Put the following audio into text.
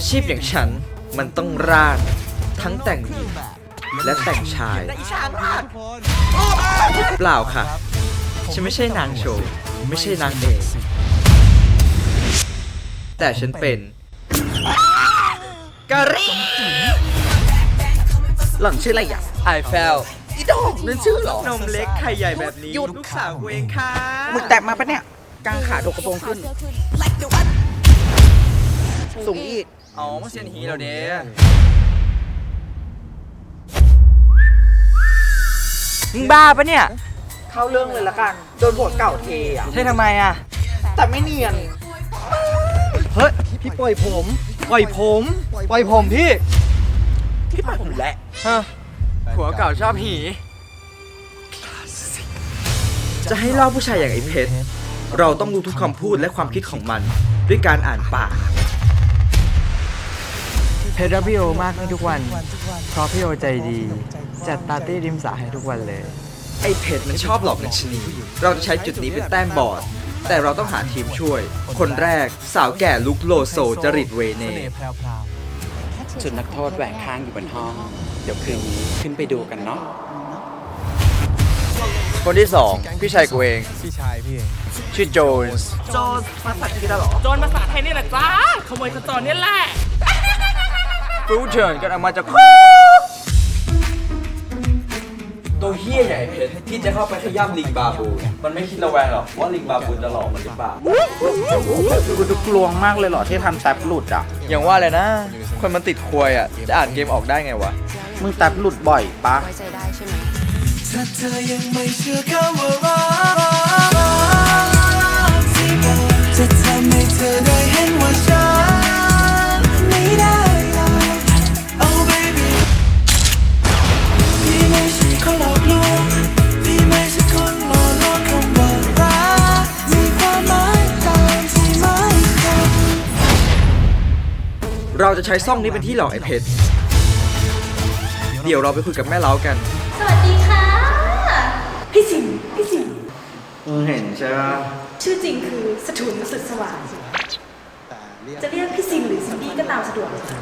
อาชีพอย่างฉันมันต้องร่างทั้งแต่งหญิงและแต่งชาย เปล่าค่ะ ฉันไม่ใช่นางโชว์ ไม่ใช่นางเอกแต่ฉันเป็นกะรีหล่อนชื่ออะไรอะไอเฟลอีดอกนั่นชื่อเหรอนมเล็กไข่ใหญ่แบบนี้ลูกสาวกูเองค่ะมึงแตกมาปะเนี่ยกางขาถกกระโปรงขึ้น สูงอีกอ๋อมาเซียนฮีเราเด้มึงบ้าปะเนี่ยเข้าเรื่องเลยละกัน โดนผัวเก่าเทอะ ใช่ทำไมอะ แต่ไม่เนียน เฮ้ย พี่ปล่อยผม ปล่อยผม ปล่อยผมพี่ พี่ปากผมแหละฮะผัวเก่าชอบหี จะให้เล่าผู้ชายอย่างไอ้เพชร เราต้องรู้ทุกคำพูดและความคิดของมัน ด้วยการอ่านปาก เพชรรักพี่โอมากขึ้นทุกวัน เพราะพี่โอใจดี จัดปาร์ตี้ริมสระให้ทุกวันเลย ไอ้เพชรมันชอบหลอกนัชนี เราจะใช้จุดนี้เป็นแต้มบอดแต่เราต้องหาทีมช่วย คนแรกสาวแก่ลุกโลโซจริตเวเนจุดนักโทษแหวกข้างอยู่บนห้อง เดี๋ยวคืนนี้ขึ้นไปดูกันเนาะ คนที่สองพี่ชายกูเอง พี่ชายพี่เอง ชื่อโจนส์โจนมาสักทีแล้วเหรอ โจรภาษาไทยนี่แหละจ้าขโมยขจรนี่แหละ ฟรูเชิญกันออกมาจากตัวเฮี้ยใหญ่เพชรที่จะเข้าไปขย้ำลิงบาบูมันไม่คิดระแวงหรอกว่าลิงบาบูจะหลอกมันหรือเปล่า กูดูกลวงมากเลยเหรอที่ทำแท็บหลุดอะ อย่างว่าเลยนะ คนมันติดควยอะ จะอ่านเกมออกได้ไงวะ มึงแท็บหลุดบ่อยปะ ไว้ใจได้ใช่ไหม เราจะใช้ซ่องนี้เป็นที่หลอกไอ้เพชร เดี๋ยวเราไปคุยกับแม่เล้ากัน สวัสดีค่ะ พี่สิงห์พี่สิงห์มึงเห็นใช่ปะชื่อจริงคือสถุนสุดสว่างจะเรียกพี่สิงห์หรือซินดี้ก็ตามสะดวกเลยค่ะ